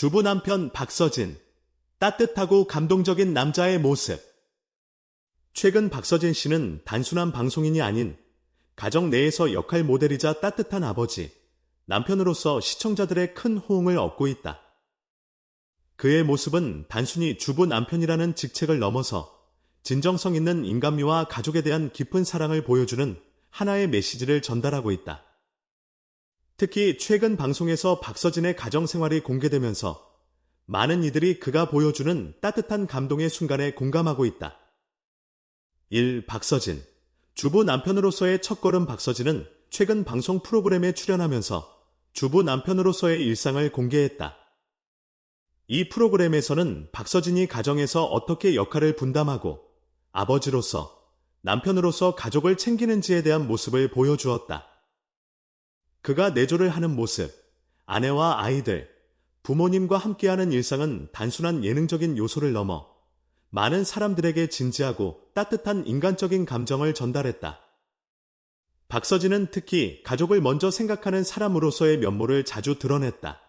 주부 남편 박서진. 따뜻하고 감동적인 남자의 모습. 최근 박서진 씨는 단순한 방송인이 아닌 가정 내에서 역할 모델이자 따뜻한 아버지, 남편으로서 시청자들의 큰 호응을 얻고 있다. 그의 모습은 단순히 주부 남편이라는 직책을 넘어서 진정성 있는 인간미와 가족에 대한 깊은 사랑을 보여주는 하나의 메시지를 전달하고 있다. 특히 최근 방송에서 박서진의 가정 생활이 공개되면서 많은 이들이 그가 보여주는 따뜻한 감동의 순간에 공감하고 있다. 1. 박서진. 주부 남편으로서의 첫걸음 박서진은 최근 방송 프로그램에 출연하면서 주부 남편으로서의 일상을 공개했다. 이 프로그램에서는 박서진이 가정에서 어떻게 역할을 분담하고 아버지로서 남편으로서 가족을 챙기는지에 대한 모습을 보여주었다. 그가 내조를 하는 모습, 아내와 아이들, 부모님과 함께하는 일상은 단순한 예능적인 요소를 넘어 많은 사람들에게 진지하고 따뜻한 인간적인 감정을 전달했다. 박서진은 특히 가족을 먼저 생각하는 사람으로서의 면모를 자주 드러냈다.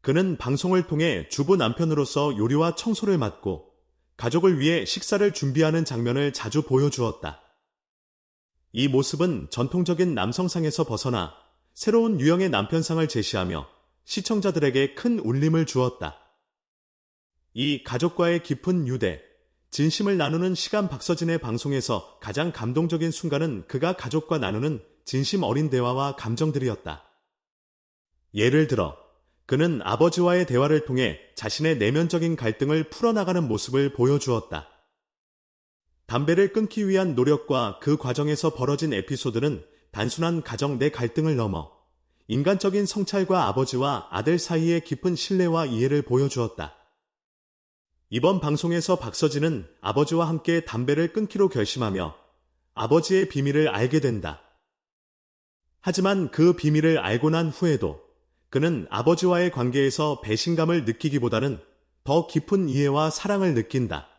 그는 방송을 통해 주부 남편으로서 요리와 청소를 맡고 가족을 위해 식사를 준비하는 장면을 자주 보여주었다. 이 모습은 전통적인 남성상에서 벗어나 새로운 유형의 남편상을 제시하며 시청자들에게 큰 울림을 주었다. 이 가족과의 깊은 유대, 진심을 나누는 시간 박서진의 방송에서 가장 감동적인 순간은 그가 가족과 나누는 진심 어린 대화와 감정들이었다. 예를 들어, 그는 아버지와의 대화를 통해 자신의 내면적인 갈등을 풀어나가는 모습을 보여주었다. 담배를 끊기 위한 노력과 그 과정에서 벌어진 에피소드는 단순한 가정 내 갈등을 넘어 인간적인 성찰과 아버지와 아들 사이의 깊은 신뢰와 이해를 보여주었다. 이번 방송에서 박서진은 아버지와 함께 담배를 끊기로 결심하며 아버지의 비밀을 알게 된다. 하지만 그 비밀을 알고 난 후에도 그는 아버지와의 관계에서 배신감을 느끼기보다는 더 깊은 이해와 사랑을 느낀다.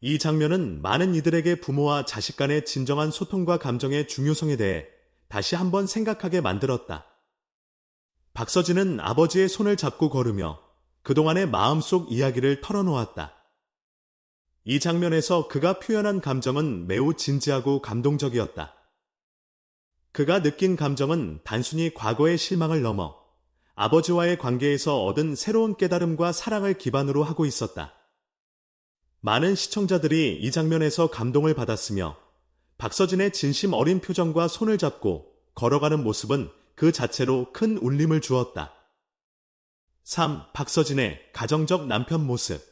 이 장면은 많은 이들에게 부모와 자식 간의 진정한 소통과 감정의 중요성에 대해 다시 한번 생각하게 만들었다. 박서진은 아버지의 손을 잡고 걸으며 그동안의 마음속 이야기를 털어놓았다. 이 장면에서 그가 표현한 감정은 매우 진지하고 감동적이었다. 그가 느낀 감정은 단순히 과거의 실망을 넘어 아버지와의 관계에서 얻은 새로운 깨달음과 사랑을 기반으로 하고 있었다. 많은 시청자들이 이 장면에서 감동을 받았으며 박서진의 진심 어린 표정과 손을 잡고 걸어가는 모습은 그 자체로 큰 울림을 주었다. 3. 박서진의 가정적 남편 모습.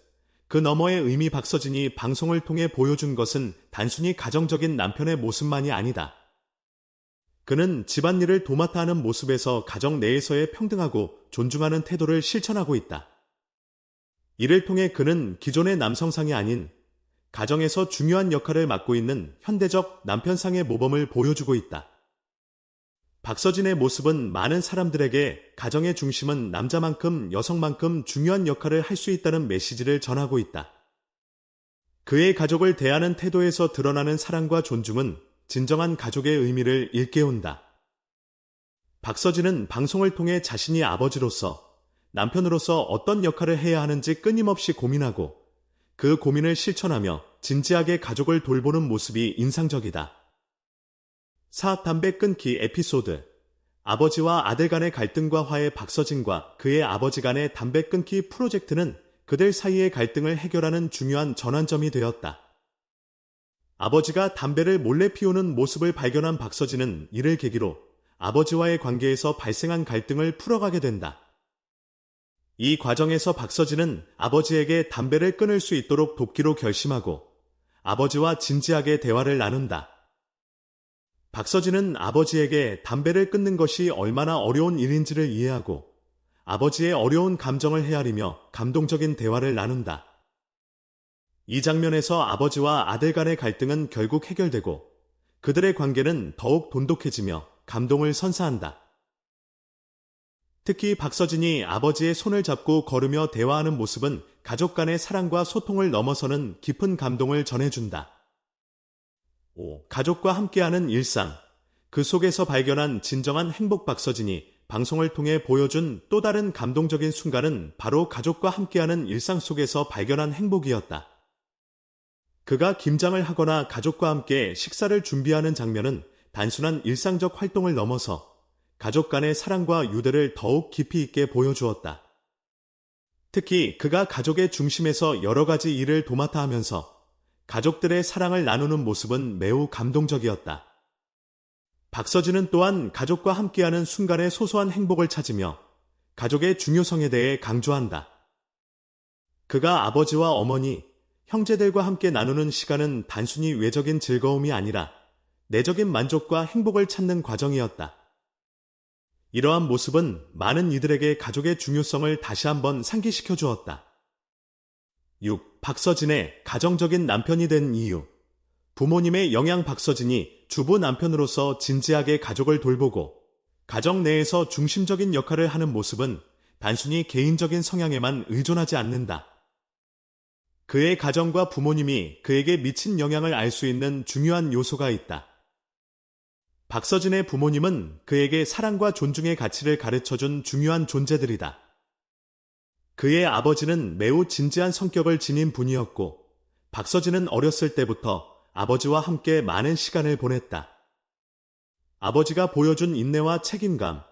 그 너머의 의미 박서진이 방송을 통해 보여준 것은 단순히 가정적인 남편의 모습만이 아니다. 그는 집안일을 도맡아 하는 모습에서 가정 내에서의 평등하고 존중하는 태도를 실천하고 있다. 이를 통해 그는 기존의 남성상이 아닌 가정에서 중요한 역할을 맡고 있는 현대적 남편상의 모범을 보여주고 있다. 박서진의 모습은 많은 사람들에게 가정의 중심은 남자만큼 여성만큼 중요한 역할을 할 수 있다는 메시지를 전하고 있다. 그의 가족을 대하는 태도에서 드러나는 사랑과 존중은 진정한 가족의 의미를 일깨운다. 박서진은 방송을 통해 자신이 아버지로서 남편으로서 어떤 역할을 해야 하는지 끊임없이 고민하고 그 고민을 실천하며 진지하게 가족을 돌보는 모습이 인상적이다. 4. 담배 끊기 에피소드 아버지와 아들 간의 갈등과 화해 박서진과 그의 아버지 간의 담배 끊기 프로젝트는 그들 사이의 갈등을 해결하는 중요한 전환점이 되었다. 아버지가 담배를 몰래 피우는 모습을 발견한 박서진은 이를 계기로 아버지와의 관계에서 발생한 갈등을 풀어가게 된다. 이 과정에서 박서진은 아버지에게 담배를 끊을 수 있도록 돕기로 결심하고 아버지와 진지하게 대화를 나눈다. 박서진은 아버지에게 담배를 끊는 것이 얼마나 어려운 일인지를 이해하고 아버지의 어려운 감정을 헤아리며 감동적인 대화를 나눈다. 이 장면에서 아버지와 아들 간의 갈등은 결국 해결되고 그들의 관계는 더욱 돈독해지며 감동을 선사한다. 특히 박서진이 아버지의 손을 잡고 걸으며 대화하는 모습은 가족 간의 사랑과 소통을 넘어서는 깊은 감동을 전해준다. 5. 가족과 함께하는 일상. 그 속에서 발견한 진정한 행복 박서진이 방송을 통해 보여준 또 다른 감동적인 순간은 바로 가족과 함께하는 일상 속에서 발견한 행복이었다. 그가 김장을 하거나 가족과 함께 식사를 준비하는 장면은 단순한 일상적 활동을 넘어서 가족 간의 사랑과 유대를 더욱 깊이 있게 보여주었다. 특히 그가 가족의 중심에서 여러 가지 일을 도맡아 하면서 가족들의 사랑을 나누는 모습은 매우 감동적이었다. 박서진은 또한 가족과 함께하는 순간의 소소한 행복을 찾으며 가족의 중요성에 대해 강조한다. 그가 아버지와 어머니, 형제들과 함께 나누는 시간은 단순히 외적인 즐거움이 아니라 내적인 만족과 행복을 찾는 과정이었다. 이러한 모습은 많은 이들에게 가족의 중요성을 다시 한번 상기시켜 주었다. 6. 박서진의 가정적인 남편이 된 이유. 부모님의 영향 박서진이 주부 남편으로서 진지하게 가족을 돌보고 가정 내에서 중심적인 역할을 하는 모습은 단순히 개인적인 성향에만 의존하지 않는다. 그의 가정과 부모님이 그에게 미친 영향을 알 수 있는 중요한 요소가 있다. 박서진의 부모님은 그에게 사랑과 존중의 가치를 가르쳐준 중요한 존재들이다. 그의 아버지는 매우 진지한 성격을 지닌 분이었고, 박서진은 어렸을 때부터 아버지와 함께 많은 시간을 보냈다. 아버지가 보여준 인내와 책임감,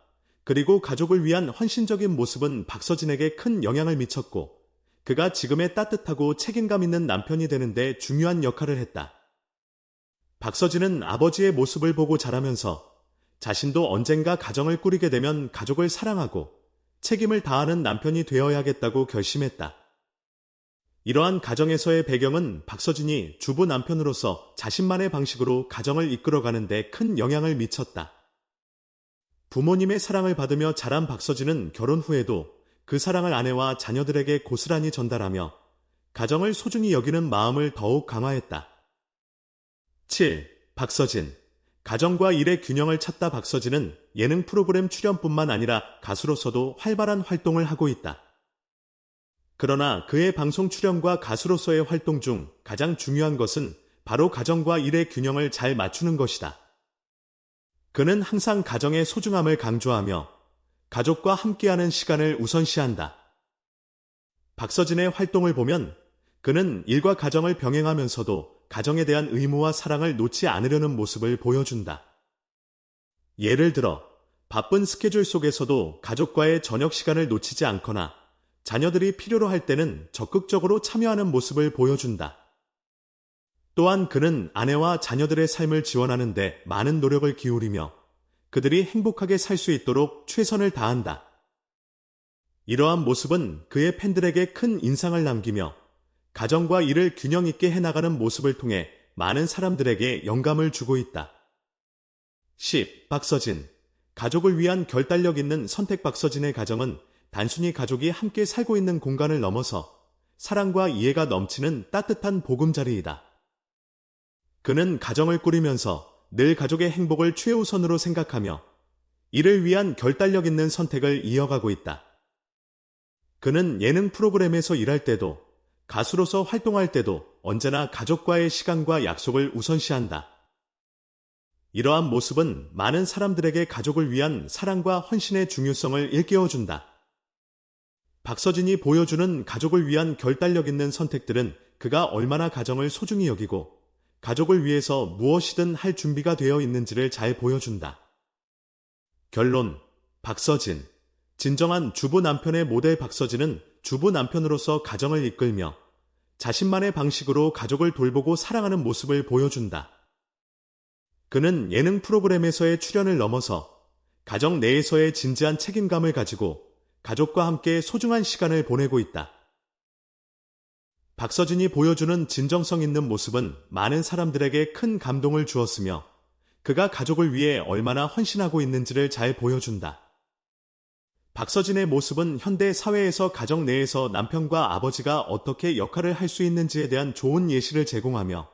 그리고 가족을 위한 헌신적인 모습은 박서진에게 큰 영향을 미쳤고, 그가 지금의 따뜻하고 책임감 있는 남편이 되는데 중요한 역할을 했다. 박서진은 아버지의 모습을 보고 자라면서 자신도 언젠가 가정을 꾸리게 되면 가족을 사랑하고 책임을 다하는 남편이 되어야겠다고 결심했다. 이러한 가정에서의 배경은 박서진이 주부 남편으로서 자신만의 방식으로 가정을 이끌어가는 데 큰 영향을 미쳤다. 부모님의 사랑을 받으며 자란 박서진은 결혼 후에도 그 사랑을 아내와 자녀들에게 고스란히 전달하며 가정을 소중히 여기는 마음을 더욱 강화했다. 7. 박서진. 가정과 일의 균형을 찾다 박서진은 예능 프로그램 출연뿐만 아니라 가수로서도 활발한 활동을 하고 있다. 그러나 그의 방송 출연과 가수로서의 활동 중 가장 중요한 것은 바로 가정과 일의 균형을 잘 맞추는 것이다. 그는 항상 가정의 소중함을 강조하며 가족과 함께하는 시간을 우선시한다. 박서진의 활동을 보면 그는 일과 가정을 병행하면서도 가정에 대한 의무와 사랑을 놓지 않으려는 모습을 보여준다. 예를 들어, 바쁜 스케줄 속에서도 가족과의 저녁 시간을 놓치지 않거나 자녀들이 필요로 할 때는 적극적으로 참여하는 모습을 보여준다. 또한 그는 아내와 자녀들의 삶을 지원하는데 많은 노력을 기울이며 그들이 행복하게 살 수 있도록 최선을 다한다. 이러한 모습은 그의 팬들에게 큰 인상을 남기며 가정과 일을 균형 있게 해나가는 모습을 통해 많은 사람들에게 영감을 주고 있다. 10. 박서진. 가족을 위한 결단력 있는 선택 박서진의 가정은 단순히 가족이 함께 살고 있는 공간을 넘어서 사랑과 이해가 넘치는 따뜻한 보금자리이다. 그는 가정을 꾸리면서 늘 가족의 행복을 최우선으로 생각하며 이를 위한 결단력 있는 선택을 이어가고 있다. 그는 예능 프로그램에서 일할 때도 가수로서 활동할 때도 언제나 가족과의 시간과 약속을 우선시한다. 이러한 모습은 많은 사람들에게 가족을 위한 사랑과 헌신의 중요성을 일깨워준다. 박서진이 보여주는 가족을 위한 결단력 있는 선택들은 그가 얼마나 가정을 소중히 여기고 가족을 위해서 무엇이든 할 준비가 되어 있는지를 잘 보여준다. 결론 박서진 진정한 주부 남편의 모델 박서진은 주부 남편으로서 가정을 이끌며 자신만의 방식으로 가족을 돌보고 사랑하는 모습을 보여준다. 그는 예능 프로그램에서의 출연을 넘어서 가정 내에서의 진지한 책임감을 가지고 가족과 함께 소중한 시간을 보내고 있다. 박서진이 보여주는 진정성 있는 모습은 많은 사람들에게 큰 감동을 주었으며 그가 가족을 위해 얼마나 헌신하고 있는지를 잘 보여준다. 박서진의 모습은 현대 사회에서 가정 내에서 남편과 아버지가 어떻게 역할을 할 수 있는지에 대한 좋은 예시를 제공하며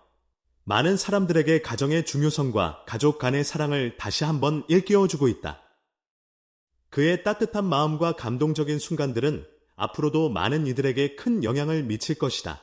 많은 사람들에게 가정의 중요성과 가족 간의 사랑을 다시 한번 일깨워주고 있다. 그의 따뜻한 마음과 감동적인 순간들은 앞으로도 많은 이들에게 큰 영향을 미칠 것이다.